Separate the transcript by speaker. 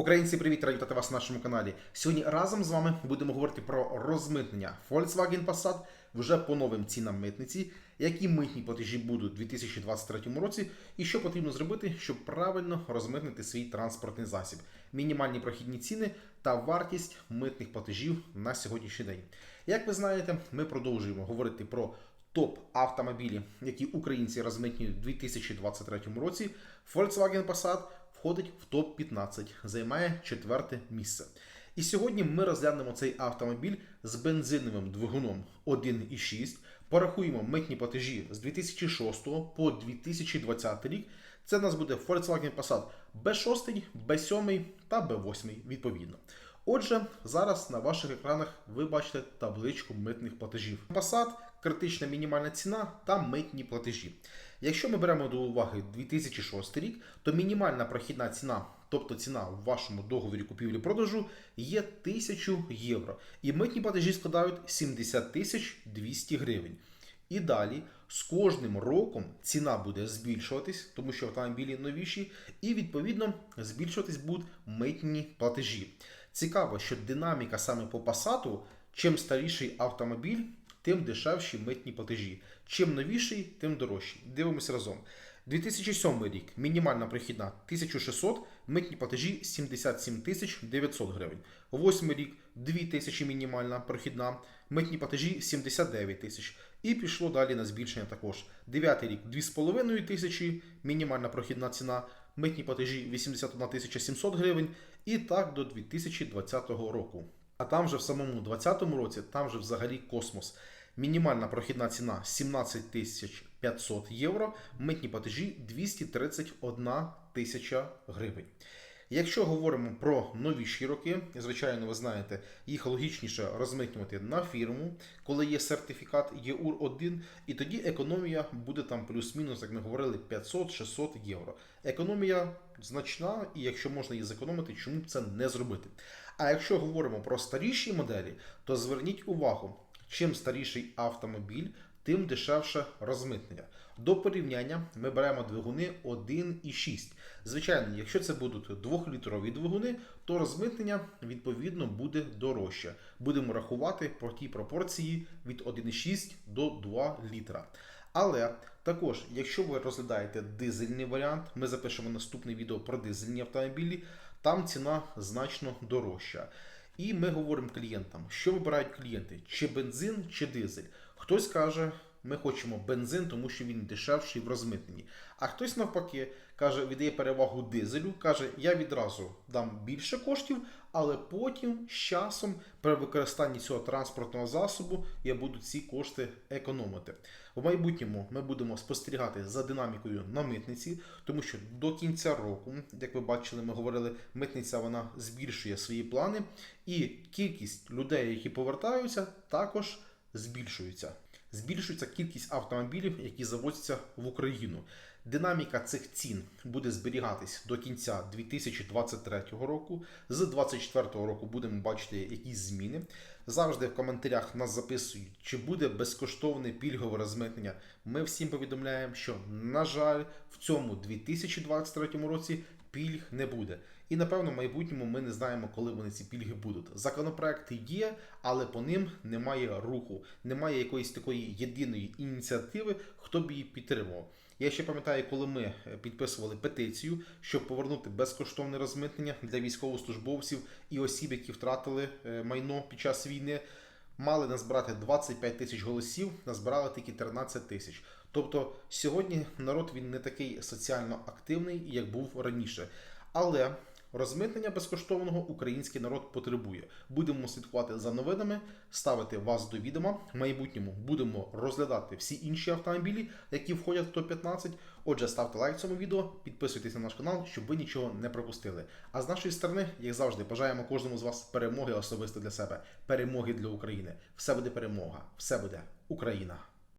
Speaker 1: Українці, привіт, раді вітати вас на нашому каналі. Сьогодні разом з вами будемо говорити про розмитнення Volkswagen Passat вже по новим цінам митниці, які митні платежі будуть у 2023 році, і що потрібно зробити, щоб правильно розмитнити свій транспортний засіб, мінімальні прохідні ціни та вартість митних платежів на сьогоднішній день. Як ви знаєте, ми продовжуємо говорити про топ автомобілі, які українці розмитнюють у 2023 році. Volkswagen Passat входить в топ-15, займає четверте місце. І сьогодні ми розглянемо цей автомобіль з бензиновим двигуном 1.6, порахуємо митні платежі з 2006 по 2020 рік. Це у нас буде Volkswagen Passat B6, B7 та B8 відповідно. Отже, зараз на ваших екранах ви бачите табличку митних платежів. Passat, критична мінімальна ціна та митні платежі. Якщо ми беремо до уваги 2006 рік, то мінімальна прохідна ціна, тобто ціна в вашому договорі купівлі-продажу, є 1000 євро. І митні платежі складають 70 тисяч 200 гривень. І далі з кожним роком ціна буде збільшуватись, тому що автомобілі новіші, і відповідно збільшуватись будуть митні платежі. Цікаво, що динаміка саме по Passat, чим старіший автомобіль, тим дешевші митні платежі. Чим новіший, тим дорожчий. Дивимося разом. 2007 рік мінімальна прихідна 1600, митні платежі 77 тисяч 900 гривень. 8 рік 2000 мінімальна прохідна, митні платежі 79 тисяч. І пішло далі на збільшення також. 9 рік 2,5 тисячі, мінімальна прохідна ціна, митні платежі 81 тисяча 700 гривень. І так до 2020 року. А там же в самому 2020 році, там же взагалі космос. Мінімальна прохідна ціна 17 тисяч 500 євро, митні платежі 231 тисяча гривень. Якщо говоримо про новіші роки, звичайно, ви знаєте, їх логічніше розмитнювати на фірму, коли є сертифікат ЄУР-1, і тоді економія буде там плюс-мінус, як ми говорили, 500-600 євро. Економія значна, і якщо можна її зекономити, чому б це не зробити? А якщо говоримо про старіші моделі, то зверніть увагу, чим старіший автомобіль, тим дешевше розмитнення. До порівняння ми беремо двигуни 1,6. Звичайно, якщо це будуть 2-літрові двигуни, то розмитнення відповідно буде дорожче. Будемо рахувати про ті пропорції від 1,6 до 2 літра. Але також, якщо ви розглядаєте дизельний варіант, ми запишемо наступне відео про дизельні автомобілі, там ціна значно дорожча. І ми говоримо клієнтам, що вибирають клієнти: чи бензин, чи дизель. Хтось каже, ми хочемо бензин, тому що він дешевший в розмитненні. А хтось навпаки каже, віддає перевагу дизелю, каже, я відразу дам більше коштів, але потім з часом при використанні цього транспортного засобу я буду ці кошти економити. В майбутньому ми будемо спостерігати за динамікою на митниці, тому що до кінця року, як ви бачили, ми говорили, митниця вона збільшує свої плани, і кількість людей, які повертаються, також збільшується. Збільшується кількість автомобілів, які завозяться в Україну. Динаміка цих цін буде зберігатись до кінця 2023 року. З 2024 року будемо бачити якісь зміни. Завжди в коментарях нас записують, чи буде безкоштовне пільгове розмитнення. Ми всім повідомляємо, що, на жаль, в цьому 2023 році пільг не буде. І напевно в майбутньому ми не знаємо, коли вони ці пільги будуть. Законопроекти є, але по ним немає руху, немає якоїсь такої єдиної ініціативи, хто б її підтримував. Я ще пам'ятаю, коли ми підписували петицію, щоб повернути безкоштовне розмитнення для військовослужбовців і осіб, які втратили е, майно під час війни. Мали назбирати 25 тисяч голосів, назбирали тільки 13 тисяч. Тобто сьогодні народ він не такий соціально активний, як був раніше. Але розмитнення безкоштовного український народ потребує. Будемо слідкувати за новинами, ставити вас до відома. В майбутньому будемо розглядати всі інші автомобілі, які входять в топ-15. Отже, ставте лайк цьому відео, підписуйтесь на наш канал, щоб ви нічого не пропустили. А з нашої сторони, як завжди, бажаємо кожному з вас перемоги особисто для себе, перемоги для України. Все буде перемога, все буде Україна.